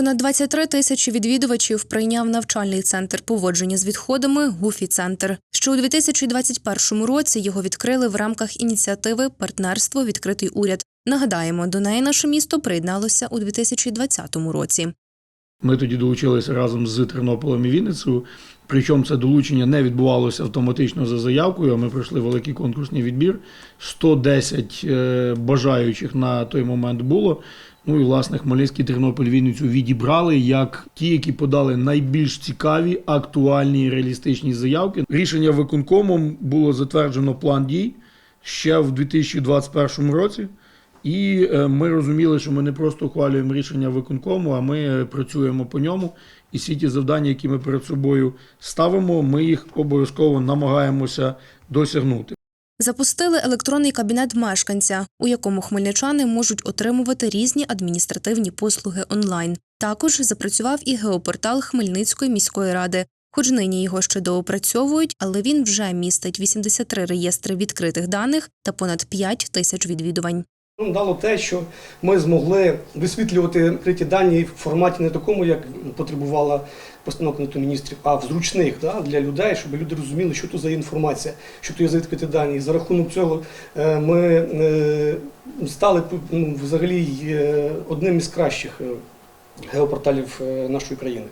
Понад 23 тисячі відвідувачів прийняв навчальний центр поводження з відходами Гуфі Центр. Ще у 2021 році його відкрили в рамках ініціативи Партнерство відкритий уряд. Нагадаємо, до неї наше місто приєдналося у 2020 році. Ми тоді долучилися разом з Тернополем і Вінницею. Причому це долучення не відбувалося автоматично за заявкою. а Ми пройшли великий конкурсний відбір. 110 е, бажаючих на той момент було. Ну і власне Хмельницький Тернопіль Вінницю відібрали як ті, які подали найбільш цікаві, актуальні реалістичні заявки. Рішення виконкомом було затверджено план дій ще в 2021 році. І е, ми розуміли, що ми не просто ухвалюємо рішення виконкому, а ми працюємо по ньому. І всі ті завдання, які ми перед собою ставимо, ми їх обов'язково намагаємося досягнути. Запустили електронний кабінет мешканця, у якому хмельничани можуть отримувати різні адміністративні послуги онлайн. Також запрацював і геопортал Хмельницької міської ради. Хоч нині його ще доопрацьовують, але він вже містить 83 реєстри відкритих даних та понад 5 тисяч відвідувань. Нам дало те, що ми змогли висвітлювати відкриті дані в форматі не такому, як потребувала постанова Кабінету міністрів, а в зручних да, для людей, щоб люди розуміли, що то за інформація, що то є за відкриті дані. І за рахунок цього е, ми е, стали ну, взагалі е, одним із кращих геопорталів нашої країни.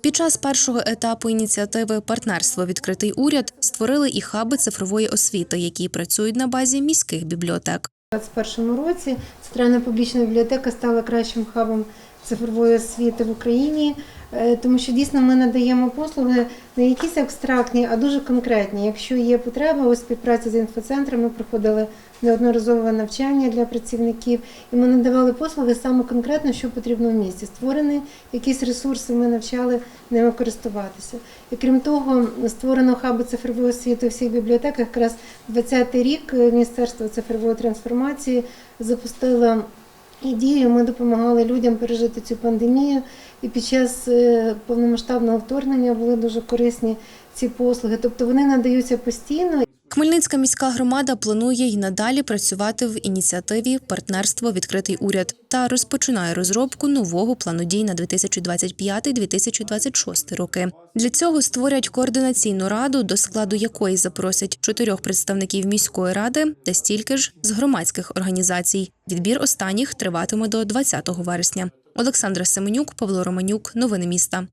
Під час першого етапу ініціативи Партнерство відкритий уряд створили і хаби цифрової освіти, які працюють на базі міських бібліотек. У 2021 році. Центральна публічна бібліотека стала кращим хабом цифрової освіти в Україні, е, тому що дійсно ми надаємо послуги не якісь абстрактні, а дуже конкретні. Якщо є потреба у співпраці з інфоцентром, ми проходили неодноразове навчання для працівників, і ми надавали послуги саме конкретно, що потрібно в місті. Створені якісь ресурси, ми навчали ними користуватися. І крім того, створено хаби цифрової освіти у всіх бібліотеках. Якраз 20-й рік е, Міністерство цифрової трансформації запустило ідею. Ми допомагали людям пережити цю пандемію. І під час е, повномасштабного вторгнення були дуже корисні ці послуги. Тобто вони надаються постійно. Хмельницька міська громада планує й надалі працювати в ініціативі Партнерство відкритий уряд та розпочинає розробку нового плану дій на 2025-2026 роки. Для цього створять координаційну раду, до складу якої запросять чотирьох представників міської ради та стільки ж з громадських організацій. Відбір останніх триватиме до 20 вересня. Олександра Семенюк, Павло Романюк. Новини міста.